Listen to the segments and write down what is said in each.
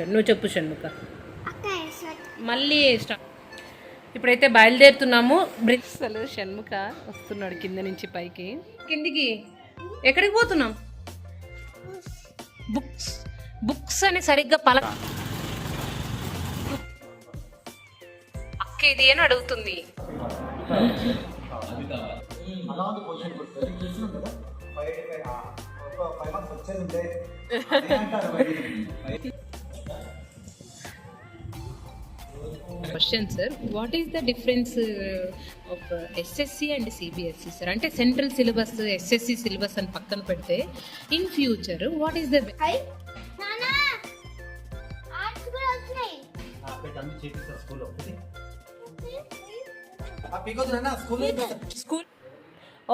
వచ్చాడు నువ్వు చెప్పు షణ్ముఖ మళ్ళీ స్టార్ట్ ఇప్పుడైతే బయలుదేరుతున్నాము. అసలు షణ్ముఖ వస్తున్నాడు కింద నుంచి పైకి. కిందికి. ఎక్కడికి పోతున్నాం? బుక్స్ బుక్స్ అని సరిగ్గా పల అక్క ఇది అని అడుగుతుంది? అలాంటి question sir what is the difference of SSC and CBSE sir అంటే సెంట్రల్ సిలబస్ ఎస్ఎస్సి సిలబస్ అని పక్కన పెడితే in future what is the చేపిస్తారు. School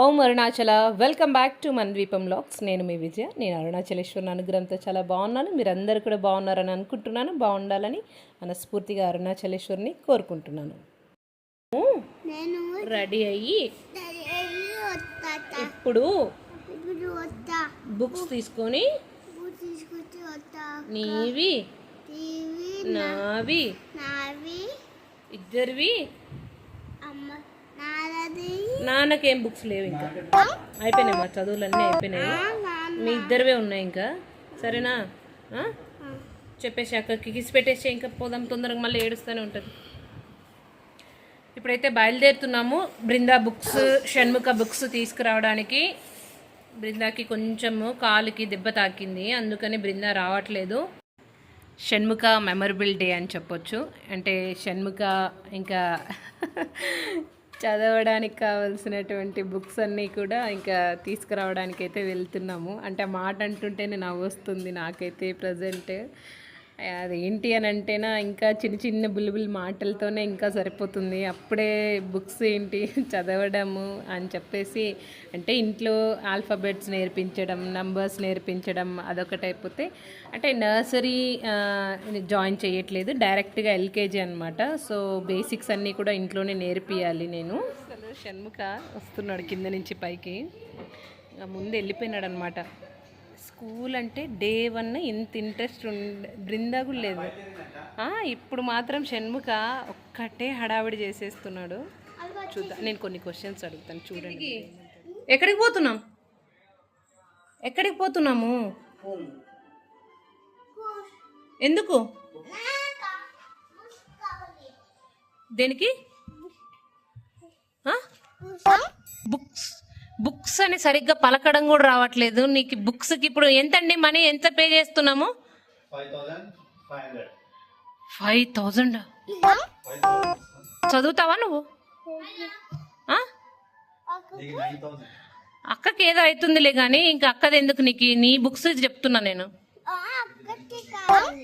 Om Arunachala. Welcome back to మన ద్వీపం లాక్స్ నేను మీ విజయ. నేను అరుణాచలేశ్వరుని అనుగ్రహంతో చాలా బాగున్నాను. మీరందరూ కూడా బాగున్నారని అనుకుంటున్నాను. బాగుండాలని మనస్ఫూర్తిగా అరుణాచలేశ్వరిని కోరుకుంటున్నాను. నేను రెడీ అయ్యి ఇప్పుడు బుక్స్ తీసుకొని నీవి నావి నావి ఇద్దరివి నాన్నకేం బుక్స్ లేవు ఇంకా. అయిపోయినాయి మా చదువులన్నీ అయిపోయినాయి. మీ ఇద్దరివే ఉన్నాయి ఇంకా. సరేనా? చెప్పేసి అక్కడికి కిసి పెట్టేసి ఇంకా పోదాం. తొందరగా మళ్ళీ ఏడుస్తూనే ఉంటుంది. ఇప్పుడైతే బయలుదేరుతున్నాము. బృందా బుక్స్ షణ్ముఖ బుక్స్ తీసుకురావడానికి. బృందాకి కొంచెము కాలుకి దెబ్బ తాకింది. అందుకని బృందా రావట్లేదు. షణ్ముఖ మెమరబుల్ డే అని చెప్పొచ్చు. అంటే షణ్ముఖ ఇంకా చదవడానికి కావాల్సినటువంటి బుక్స్ అన్నీ కూడా ఇంకా తీసుకురావడానికి అయితే వెళ్తున్నాము. అంటే ఆ మాట అంటుంటేనే నవ్వు వస్తుంది నాకైతే ప్రజెంట్ అదేంటి అని అంటేనా ఇంకా చిన్న చిన్న బుల్బుల్ మాటలతోనే ఇంకా సరిపోతుంది. అప్పుడే బుక్స్ ఏంటి చదవడము అని చెప్పేసి అంటే ఇంట్లో ఆల్ఫాబెట్స్ నేర్పించడం నంబర్స్ నేర్పించడం అదొకటి అయిపోతే అంటే నర్సరీ జాయిన్ చేయట్లేదు. డైరెక్ట్గా ఎల్కేజీ అనమాట సో బేసిక్స్ అన్నీ కూడా ఇంట్లోనే నేర్పియాలి నేను. అసలు షణ్ముఖ వస్తున్నాడు కింద నుంచి పైకి. ముందు వెళ్ళిపోయినాడు అనమాట స్కూల్ అంటే డే వన్ ఇంత ఇంట్రెస్ట్ ఉండే బృందా కూడా లేదు ఆ, ఇప్పుడు మాత్రం షణ్ముఖ ఒక్కటే హడావిడి చేసేస్తున్నాడు. చూద్దాం నేను కొన్ని క్వశ్చన్స్ అడుగుతాను చూడండి. ఎక్కడికి పోతున్నాం? ఎక్కడికి పోతున్నాము? ఎందుకు? దేనికి? బుక్స్. బుక్స్ అని సరిగ్గా పలకడం కూడా రావట్లేదు. నీకు బుక్స్కి ఇప్పుడు ఎంతండి మనీ? ఎంత పే చేస్తున్నాము? Five thousand. చదువుతావా నువ్వు? అక్కకి? ఏదో అవుతుందిలే కానీ ఇంకా అక్కది ఎందుకు నీకు? నీ బుక్స్ చెప్తున్నా నేను.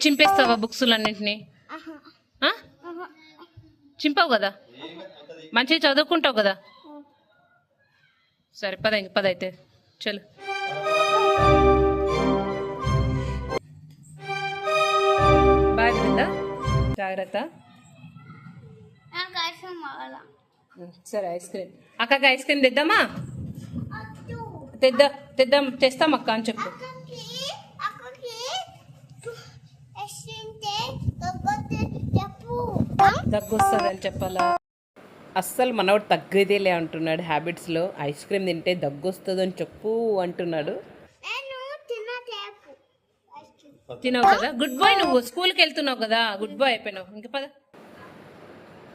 చింపేస్తావా బుక్స్లన్నింటినీ? ఆ? చింపావు కదా? మంచిగా చదువుకుంటావు కదా? సరే పద ఇంక పద అయితే చలు బాయ్ బృందా జాగ్రత్త సరే ఐస్ క్రీమ్. అక్కకి ఐస్ క్రీమ్ తెద్దామా? తెద్దా తెద్దాం తెస్తాం అక్క అని చెప్పు. దగ్గు వస్తుంది అని చెప్పాలా? అస్సలు మనవాడు తగ్గేదేలే అంటున్నాడు హ్యాబిట్స్లో. ఐస్ క్రీమ్ తింటే దగ్గు వస్తుందని చెప్పు అంటున్నాడు. తినవు కదా? గుడ్ బాయ్ నువ్వు. స్కూల్కి వెళ్తున్నావు కదా? గుడ్ బాయ్ అయిపోయినావు. ఇంక పద.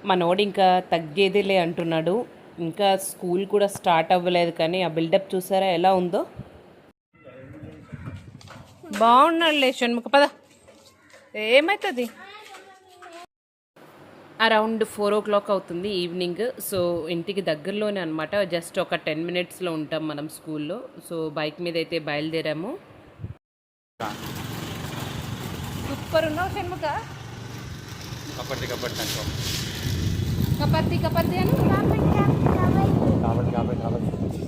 మనోడు ఇంకా తగ్గేదేలే అంటున్నాడు. ఇంకా స్కూల్ కూడా స్టార్ట్ అవ్వలేదు కానీ ఆ బిల్డప్ చూసారా? ఎలా ఉందో? బాగున్నాడులే షణ్ముఖ. పద. ఏమవుతుంది అరౌండ్ ఫోర్ ఓ క్లాక్ అవుతుంది ఈవినింగ్. సో ఇంటికి దగ్గరలోనే అనమాట జస్ట్ ఒక టెన్ మినిట్స్లో ఉంటాం మనం స్కూల్లో. సో బైక్ మీద అయితే బయలుదేరాము. సూపర్ ఉన్నావు షణ్ముఖ? కబడ్డీ అనుకో కపర్తి కపర్తి అని? కాబట్టి కాబట్టి కాబట్టి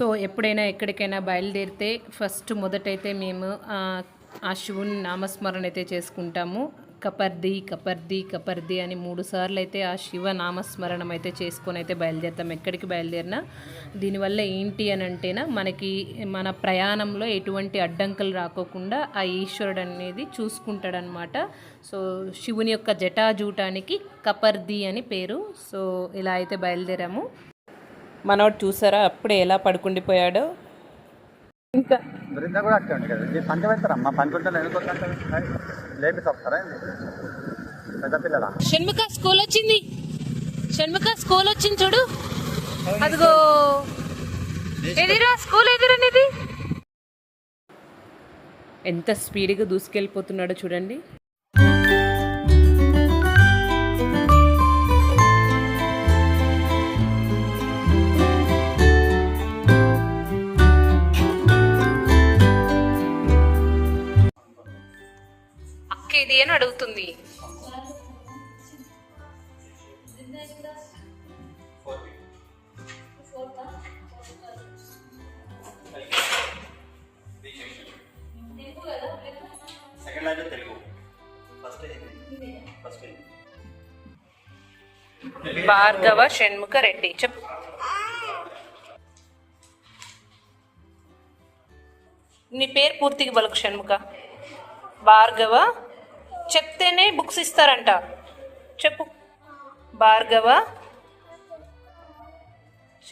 సో ఎప్పుడైనా ఎక్కడికైనా బయలుదేరితే ఫస్ట్ మొదటైతే మేము ఆ, శివుని నామస్మరణ అయితే చేసుకుంటాము. కపర్ది కపర్ది కపర్ది అని మూడు సార్లు అయితే ఆ శివ నామస్మరణం అయితే చేసుకొని అయితే బయలుదేరుతాం. ఎక్కడికి బయలుదేరినా దీనివల్ల ఏంటి అని అంటేనా మనకి మన ప్రయాణంలో ఎటువంటి అడ్డంకులు రాకోకుండా ఆ ఈశ్వరుడు అనేది చూసుకుంటాడనమాట. సో శివుని యొక్క జటాజూటానికి కపర్ది అని పేరు. సో ఇలా అయితే బయలుదేరాము. మనోడు చూసారా? అప్పుడే ఎలా పడుకుండిపోయాడో. ఇంకా బృంద కూడా అట్టే ఉంది కదా. ఇది పంచ పెడతారమ్మా ఎందుకు లేపి తప్పుతారా పెద్ద పిల్లల? షణ్ముఖ స్కూల్ వచ్చింది. షణ్ముఖ స్కూల్ వచ్చింది చూడు. అదిగో. ఎదిరా స్కూల్ ఎదురనేది. ఎంత స్పీడ్గా దూసుకెళ్ళిపోతున్నాడో చూడండి. అక్కేది అని అడుగుతుంది. Second language Telugu. First first Bhargava Shanmukha Reddy చెప్పు. నీ పేరు పూర్తిగా బలుకు షణ్ముఖ. భార్గవ చెప్తేనే బుక్స్ ఇస్తారంట. చెప్పు. భార్గవ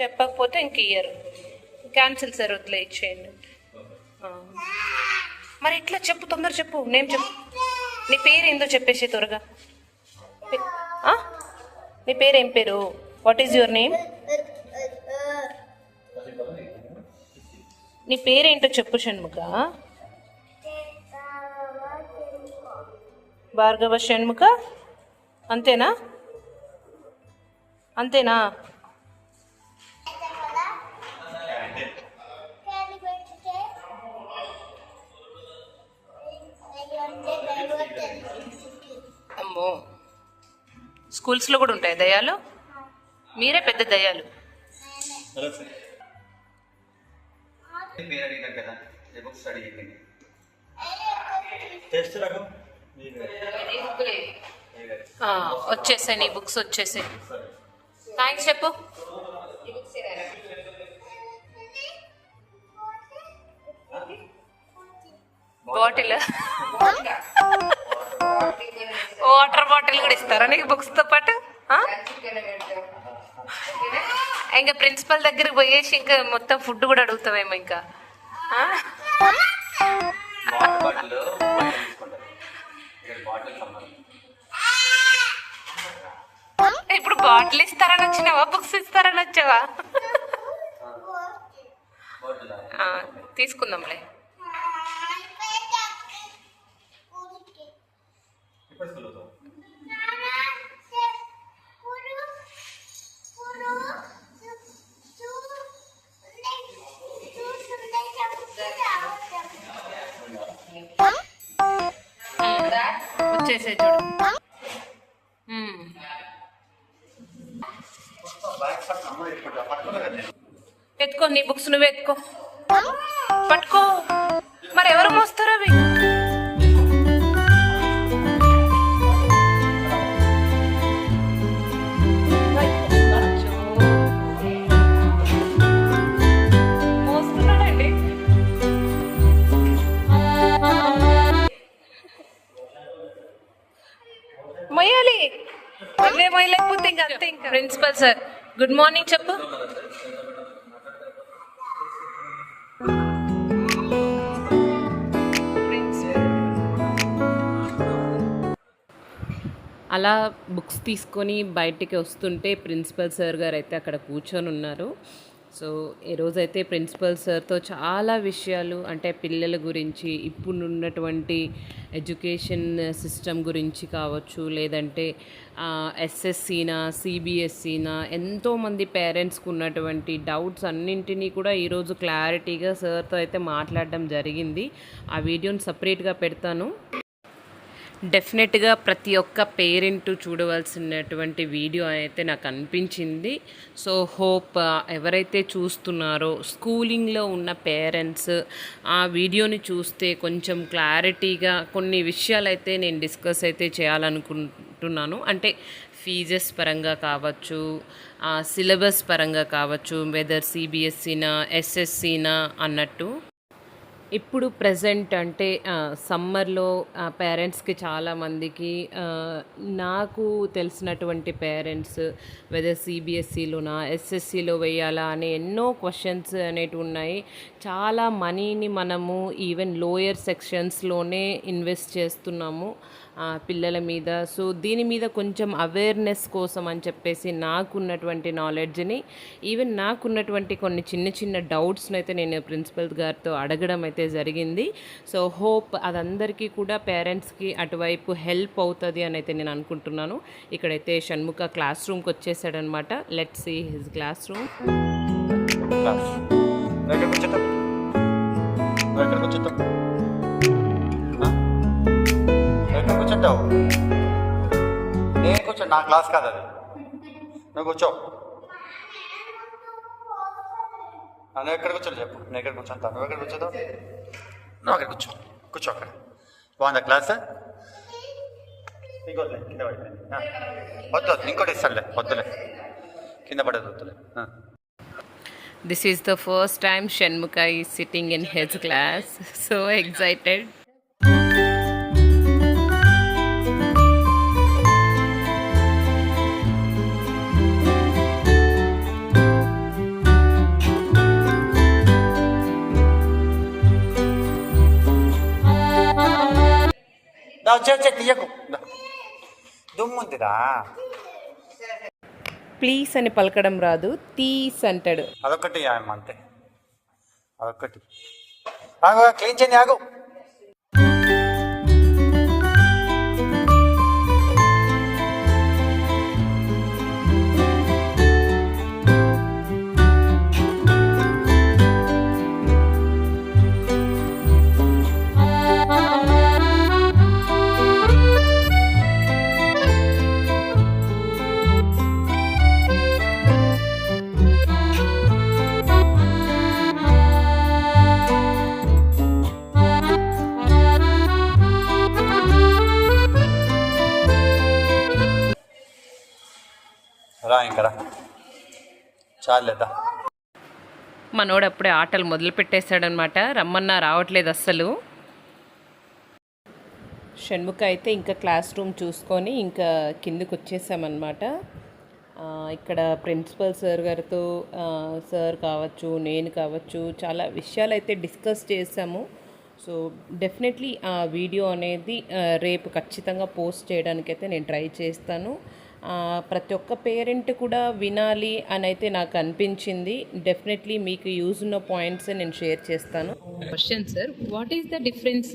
చెప్పకపోతే ఇంక ఇయ్యరు. క్యాన్సిల్ సార్ వదిలే ఇచ్చేయండి. మరి ఇట్లా చెప్పు తొందర చెప్పు. నేను చెప్పు నీ పేరు ఏందో చెప్పేసి త్వరగా. నీ పేరు ఏం పేరు? వాట్ ఈజ్ యువర్ నేమ్ నీ పేరేంటో చెప్పు షణ్ముఖ. భార్గవ షణ్ముఖ? అంతేనా? అంతేనా? అమ్మో. స్కూల్స్లో కూడా ఉంటాయి దయాలు మీరే పెద్ద దయాలు టెస్ట్ రకం. వచ్చేసాయి నీ బుక్స్ వచ్చేసాయి. థ్యాంక్స్ చెప్పు. బాటిల్. వాటర్ బాటిల్ కూడా ఇస్తారా నీకు బుక్స్తో పాటు? ఇంకా ప్రిన్సిపల్ దగ్గరికి పోయేసి ఇంకా మొత్తం ఫుడ్ కూడా అడుగుతావేమో ఇంకా ఆ? వాటర్ బాటిల్ బయట తీసుకుంటారు ఇక్కడ బాటిల్ సంబంధం ఇప్పుడు బాటిల్ ఇస్తారని వచ్చినావా? బుక్స్ ఇస్తారని వచ్చావా? తీసుకుందాంలే. వచ్చేసే చూడు. ఎత్తుకో నీ బుక్స్ నువ్వు ఎత్తుకో. పట్టుకో. మరి ఎవరు మోస్తారు అవి? మొయ్యాలి అదే మొయ్యలేకపోతే ఇంకా అంతే ఇంకా. ప్రిన్సిపల్ సార్ గుడ్ మార్నింగ్ చెప్పు. అలా బుక్స్ తీసుకొని బయటికి వస్తుంటే ప్రిన్సిపల్ సార్ గారు అయితే అక్కడ కూర్చొని ఉన్నారు సో ఈరోజైతే ప్రిన్సిపల్ సార్తో చాలా విషయాలు అంటే పిల్లల గురించి ఇప్పుడు ఉన్నటువంటి ఎడ్యుకేషన్ సిస్టమ్ గురించి కావచ్చు లేదంటే ఎస్ఎస్సీనా సిబిఎస్సీనా ఎంతోమంది పేరెంట్స్కి ఉన్నటువంటి డౌట్స్ అన్నింటినీ కూడా ఈరోజు క్లారిటీగా సార్తో అయితే మాట్లాడడం జరిగింది. ఆ వీడియోని సపరేట్గా పెడతాను. డెఫినెట్గా ప్రతి ఒక్క పేరెంట్ చూడవలసినటువంటి వీడియో అయితే నాకు అనిపించింది. సో హోప్ ఎవరైతే చూస్తున్నారో స్కూలింగ్లో ఉన్న పేరెంట్స్ ఆ వీడియోని చూస్తే కొంచెం క్లారిటీగా కొన్ని విషయాలు అయితే నేను డిస్కస్ అయితే చేయాలనుకుంటున్నాను. అంటే ఫీజెస్ పరంగా కావచ్చు సిలబస్ పరంగా కావచ్చు వెదర్ సిబిఎస్సీనా ఎస్ఎస్సినా అన్నట్టు. ఇప్పుడు ప్రజెంట్ అంటే సమ్మర్లో పేరెంట్స్కి చాలామందికి నాకు తెలిసినటువంటి పేరెంట్స్ వెదర్ సిబిఎస్సిలోనా ఎస్ఎస్సిలో వేయాలా అని ఎన్నో క్వశ్చన్స్ అనేటివి ఉన్నాయి. చాలా మనీని మనము ఈవెన్ లోయర్ సెక్షన్స్లోనే ఇన్వెస్ట్ చేస్తున్నాము. పిల్లల మీద. సో దీని మీద కొంచెం అవేర్నెస్ కోసం అని చెప్పేసి నాకున్నటువంటి నాలెడ్జ్ని ఈవెన్ నాకున్నటువంటి కొన్ని చిన్న చిన్న డౌట్స్ని అయితే నేను ప్రిన్సిపల్ గారితో అడగడం అయితే జరిగింది. సో హోప్ అదందరికీ కూడా పేరెంట్స్కి అటువైపు హెల్ప్ అవుతుంది అని అయితే నేను అనుకుంటున్నాను. ఇక్కడైతే షణ్ముఖ క్లాస్ రూమ్కి వచ్చేసాడనమాట let see his class room ఎక్కడికి వచ్చేటప్పుడు? ఎక్కడికి వచ్చేటప్పుడు? కూర్చుంటావు? నేను కూర్చో నా క్లాస్ కాదు అది. నువ్వు కూర్చో. ఆ, నువ్వు ఎక్కడికి వచ్చావు చెప్పు. నేను ఎక్కడ కూర్చోంతా నువ్వు ఎక్కడ వచ్చేద్దావు నువ్వు అక్కడ కూర్చో. కూర్చో అక్కడ. బాగుందా క్లాస్? ఇంకోట్లే కింద పడిపోయింది వద్దు వద్దు ఇంకోటి ఇస్తానులే వద్దులే. కింద పడేది వద్దులే. ఆ. This is the first time Shanmuka is sitting in his class. So excited. దా వచ్చే తీయకు. దుమ్ముందిరా ప్లీజ్ అని పలకడం రాదు. తీస్ అంటాడు. ఆయమ్మ అంతే. అదొక్కటి. ఆగు క్లీన్ చేయండి ఆగు. రా ఇక్కడ చాలేదా మనోడు అప్పుడే ఆటలు మొదలు పెట్టేశాడనమాట రమ్మన్నా రావట్లేదు అస్సలు. షణ్ముఖ అయితే ఇంకా క్లాస్ రూమ్ చూసుకొని ఇంకా కిందకు వచ్చేసామన్నమాట ఇక్కడ ప్రిన్సిపల్ సార్ గారితో సార్ కావచ్చు నేను కావచ్చు చాలా విషయాలు అయితే డిస్కస్ చేసాము. సో డెఫినెట్లీ ఆ వీడియో అనేది రేపు ఖచ్చితంగా పోస్ట్ చేయడానికైతే నేను ట్రై చేస్తాను. ప్రతి ఒక్క పేరెంట్ కూడా వినాలి అని అయితే నాకు అనిపించింది. డెఫినెట్లీ మీకు యూజ్ ఉన్న పాయింట్స్ నేను షేర్ చేస్తాను. Question sir what is the difference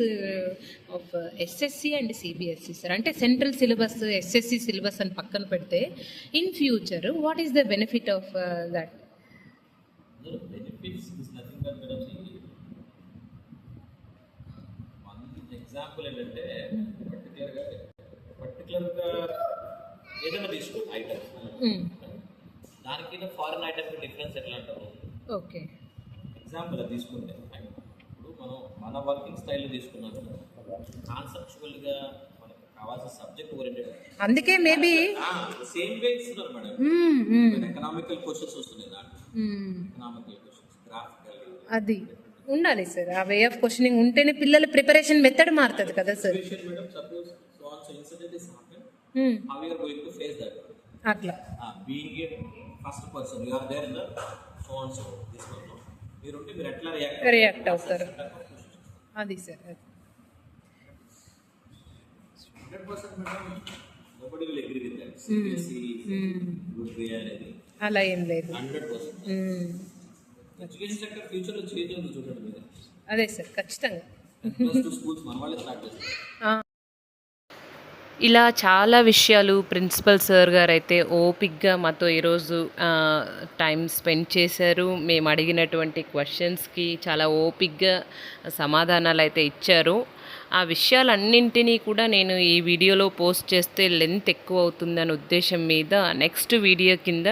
of SSC and CBSE sir అంటే సెంట్రల్ సిలబస్ ఎస్ఎస్సి సిలబస్ అని పక్కన పెడితే in future what is the benefit of that example ఏంటంటే పర్టికులర్గా పర్టికులర్గా ఏదైనా తీసుకో ఐటమ్ దానికి ఫారెన్ ఐటమ్కి డిఫరెన్స్ ఎట్లా అంటారు? ఓకే. ఎగ్జాంపుల్ తీసుకుంటే ఇప్పుడు మనం మన వర్కింగ్ స్టైల్లో తీసుకున్నాం కాన్సెప్చువల్గా మనకు కావాల్సిన సబ్జెక్ట్ ఓరియంటెడ్ అందుకే మేబీ సేమ్ వే ఇస్తున్నారు మేడం ఎకనామికల్ క్వశ్చన్స్ వస్తున్నాయి దాంట్లో. ఎకనామికల్ క్వశ్చన్స్ గ్రాఫికల్ అది. ఉండాలి సార్ ఆ వే ఆఫ్ క్వశ్చనింగ్ ఉంటేనే పిల్లల ప్రిపరేషన్ మెథడ్ మారుతుంది కదా sir. Madam suppose so on so incident is happen how you are going to face that అట్లా. Being a first person you are there in the so and so this one మీరు ఉంటే మీరు ఎట్లా react react అవుతారు. అది sir hundred percent madam nobody will agree with that CBSE good way అనేది. అలా ఏం లేదు. Hundred percent hmm. Education sector ఫ్యూచర్లో చేంజ్ ఉంది చూడండి అదే సార్ ఖచ్చితంగా. ప్లస్ టూ స్కూల్స్ మన వాళ్ళే స్టార్ట్ చేస్తారు. ఇలా చాలా విషయాలు ప్రిన్సిపల్ సార్ గారు అయితే ఓపిక్గా మాతో ఈరోజు టైం స్పెండ్ చేశారు. మేము అడిగినటువంటి క్వశ్చన్స్కి చాలా ఓపిక్గా సమాధానాలు అయితే ఇచ్చారు. ఆ విషయాలన్నింటినీ కూడా నేను ఈ వీడియోలో పోస్ట్ చేస్తే లెంత్ ఎక్కువ అవుతుందనే ఉద్దేశం మీద నెక్స్ట్ వీడియో కింద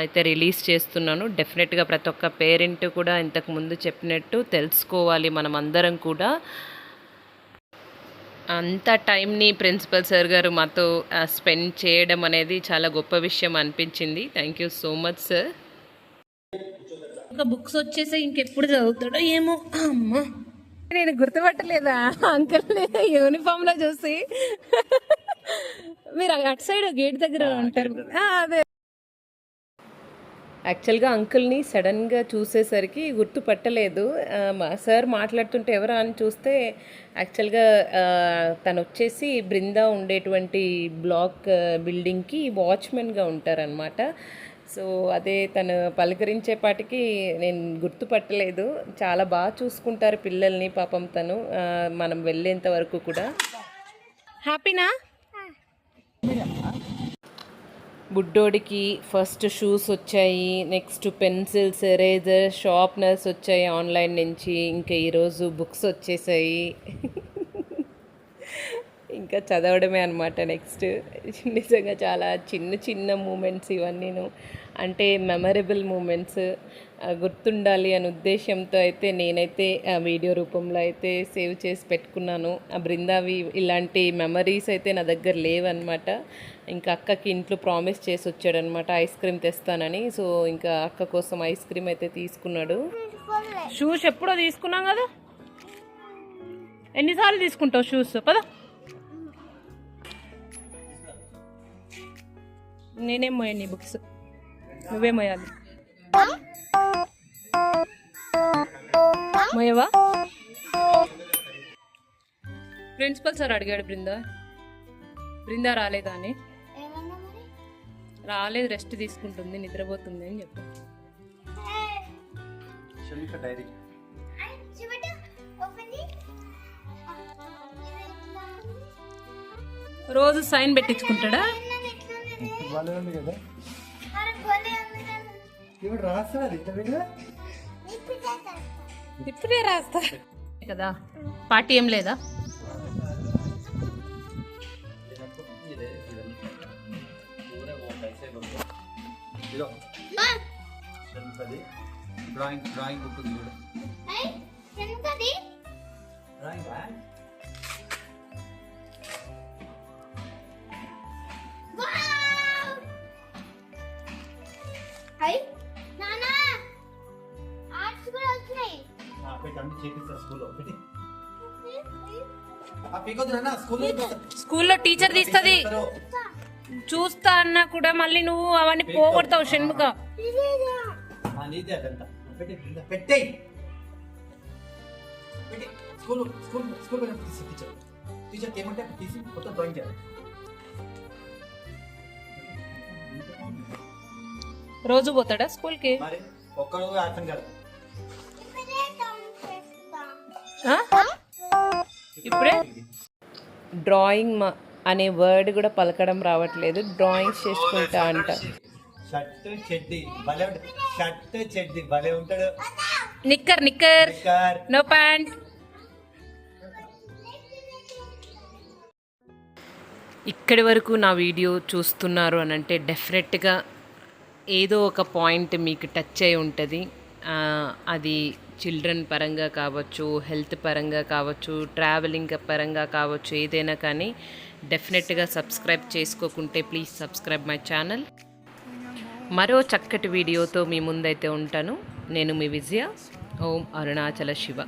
అయితే రిలీజ్ చేస్తున్నాను. డెఫినెట్గా ప్రతి ఒక్క పేరెంట్ కూడా ఇంతకు ముందు చెప్పినట్టు తెలుసుకోవాలి మనం అందరం కూడా. అంత టైంని ప్రిన్సిపల్ సార్ గారు మాతో స్పెండ్ చేయడం అనేది చాలా గొప్ప విషయం అనిపించింది. Thank you so much sir. ఇంకా బుక్స్ వచ్చేసి ఇంకెప్పుడు చదువుతాడో ఏమో. అమ్మా. నేను గుర్తుపట్టలేదా? అంకుల్ యూనిఫామ్లో చూసి. మీరు అటు సైడ్ గేట్ దగ్గర ఉంటారు. ఆ, అదే. యాక్చువల్గా అంకుల్ని సడన్గా చూసేసరికి గుర్తుపట్టలేదు. మా సార్ మాట్లాడుతుంటే ఎవరా అని చూస్తే యాక్చువల్గా తను వచ్చేసి బృందా ఉండేటువంటి బ్లాక్ బిల్డింగ్కి వాచ్మెన్గా ఉంటారనమాట సో అదే తను పలకరించేపాటికి నేను గుర్తుపట్టలేదు. చాలా బాగా చూసుకుంటారు పిల్లల్ని పాపం తను మనం వెళ్ళేంత వరకు కూడా. హ్యాపీనా? బుడ్డోడికి ఫస్ట్ షూస్ వచ్చాయి నెక్స్ట్ పెన్సిల్స్ ఎరేజర్ షార్ప్నర్స్ వచ్చాయి ఆన్లైన్ నుంచి ఇంకా ఈరోజు బుక్స్ వచ్చేసాయి. ఇంకా చదవడమే అనమాట నెక్స్ట్. నిజంగా చాలా చిన్న చిన్న మూమెంట్స్ ఇవన్నీను. అంటే మెమరబుల్ మూమెంట్స్. గుర్తుండాలి అనే ఉద్దేశంతో అయితే నేనైతే ఆ వీడియో రూపంలో అయితే సేవ్ చేసి పెట్టుకున్నాను. ఆ బృందావి ఇలాంటి మెమరీస్ అయితే నా దగ్గర లేవన్నమాట. ఇంకా అక్కకి ఇంట్లో ప్రామిస్ చేసి వచ్చాడనమాట ఐస్ క్రీమ్ తెస్తానని. సో ఇంకా అక్క కోసం ఐస్ క్రీమ్ అయితే తీసుకున్నాడు. షూస్ ఎప్పుడో తీసుకున్నాం కదా? ఎన్నిసార్లు తీసుకుంటావు షూస్ పద. నేనేం మోయాను నీ బుక్స్ నువ్వే మోయాలి. మోయవా? ప్రిన్సిపల్ సార్ అడిగాడు బృందా. బృందా రాలేదా అని? రాలేదు రెస్ట్ తీసుకుంటుంది నిద్రపోతుంది అని రోజు సైన్ పెట్టించుకుంటాడా? ఇప్పుడే రాస్తా. కదా పార్టీ ఏం లేదా? ఇదో షమికది డ్రాయింగ్ డ్రాయింగ్ బుక్ ఉంది చూడు. డ్రాయింగ్ స్కూల్లో. టీచర్ తీస్తుంది. చూస్తా అన్నా కూడా మళ్ళీ నువ్వు అవన్నీ పోగొడతావు షణ్ముఖ. స్కూల్ స్కూల్ స్కూల్ రోజు పోతాడా ఒక్కడు అర్థం కాదు. చేస్తా. ఆ? ఇప్పుడే? డ్రాయింగ్ మ- అనే వర్డ్ కూడా పలకడం రావట్లేదు. డ్రాయింగ్స్ చేసుకుంటా అంట. Knicker knicker. Car no pant ఇక్కడి వరకు నా వీడియో చూస్తున్నారు అని అంటే డెఫినెట్గా ఏదో ఒక పాయింట్ మీకు టచ్ అయి ఉంటుంది. ఆ, అది చిల్డ్రన్ పరంగా కావచ్చు హెల్త్ పరంగా కావచ్చు ట్రావెలింగ్ పరంగా కావచ్చు ఏదైనా కానీ డెఫినెట్గా సబ్స్క్రైబ్ చేసుకోకుంటే ప్లీజ్ సబ్స్క్రైబ్ మై ఛానల్. మరో చక్కటి వీడియోతో మీ ముందైతే ఉంటాను. నేను మీ విజయ. ఓం అరుణాచల శివ.